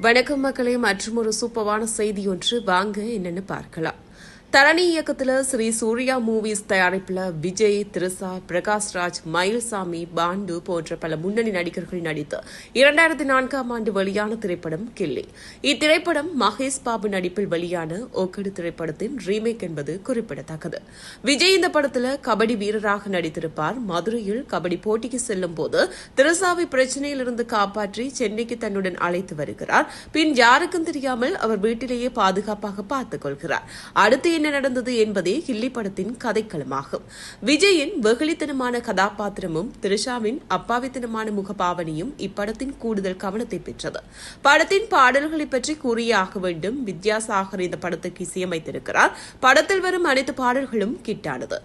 வணக்கம் மக்களே மற்றும் ஒரு சூப்பரான செய்தி ஒன்று. வாங்க என்னன்னு பார்க்கலாம். தரணி இயக்கத்துல ஸ்ரீ சூர்யா மூவிஸ் தயாரிப்புல விஜய் திரிசா பிரகாஷ்ராஜ் மயில்சாமி பாண்டு போன்ற பல முன்னணி நடிகர்கள் நடித்து இரண்டாயிரத்தி நான்காம் ஆண்டு வெளியான திரைப்படம் கில்லி. இத்திரைப்படம் மகேஷ் பாபு நடிப்பில் வெளியான ஓக்கடு திரைப்படத்தின் ரீமேக் என்பது குறிப்பிடத்தக்கது. விஜய் இந்த படத்துல கபடி வீரராக நடித்திருப்பார். மதுரையில் கபடி போட்டிக்கு செல்லும் போது திரிசாவை பிரச்சனையிலிருந்து காப்பாற்றி சென்னைக்கு தன்னுடன் அழைத்து வருகிறார். பின் யாருக்கும் தெரியாமல் அவர் வீட்டிலேயே பாதுகாப்பாக பார்த்துக் கொள்கிறார். அடுத்து என்ன நடந்தது என்பதே கில்லி படத்தின் கதைக்களமாகும். விஜயின் வெகுளித்தனமான கதாபாத்திரமும் திரிஷாவின் அப்பாவித்தனமான முகபாவனையும் இப்படத்தின் கூடுதல் கவனத்தை பெற்றது. படத்தின் பாடல்களை பற்றி கூறிய ஆக வேண்டும். வித்யாசாகர் இந்த படத்துக்கு இசையமைத்திருக்கிறார். படத்தில் வரும் அனைத்து பாடல்களும் கிட்டானது.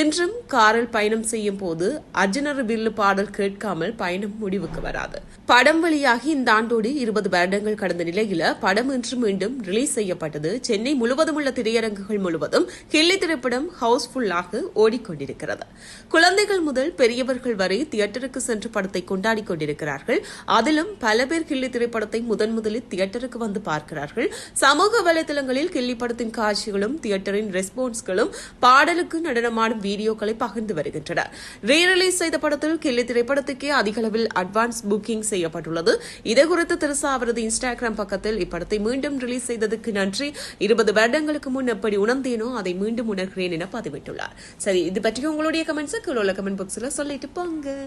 இன்றும் காரில் பயணம் செய்யும் போது அர்ஜுனர் வில்லு பாடல் கேட்காமல் பயணம் முடிவுக்கு வராது. படம் வெளியாகி இந்த ஆண்டோடு இருபது வருடங்கள் கடந்த நிலையில படம் இன்று மீண்டும் ரிலீஸ் செய்யப்பட்டது. சென்னை முழுவதும் உள்ள திரையரங்குகள் முழுவதும் கில்லி திரைப்படம் ஹவுஸ்ஃபுல்லாக ஓடிக்கொண்டிருக்கிறது. குழந்தைகள் முதல் பெரியவர்கள் வரை தியேட்டருக்கு சென்று படத்தை கொண்டாடி கொண்டிருக்கிறார்கள். அதிலும் பல பேர் கில்லி திரைப்படத்தை முதன் முதலில் தியேட்டருக்கு வந்து பார்க்கிறார்கள். சமூக வலைதளங்களில் கில்லி படத்தின் காட்சிகளும் தியேட்டரின் ரெஸ்பான்ஸ்களும் பாடலுக்கு நடனமாடும் வீடியோக்களை பகிர்ந்து வருகின்றனர் ரீரிலீஸ் செய்த படத்தில் கில்லி திரைப்படத்துக்கே அதிக அளவில் அட்வான்ஸ் புக்கிங் செய்யப்பட்டுள்ளது. இதுகுறித்து திருசா அவரது இன்ஸ்டாகிராம் பக்கத்தில் இப்படத்தை மீண்டும் ரிலீஸ் செய்ததற்கு நன்றி. இருபது வருடங்களுக்கு முன் எப்படி உணர்ந்தேனோ அதை மீண்டும் உணர்கிறேன் என பதிவிட்டுள்ளார். சரி இது பற்றி உங்களுடைய கமெண்ட்ஸை கீழே உள்ள கமெண்ட் பாக்ஸில் சொல்லிட்டு போங்க.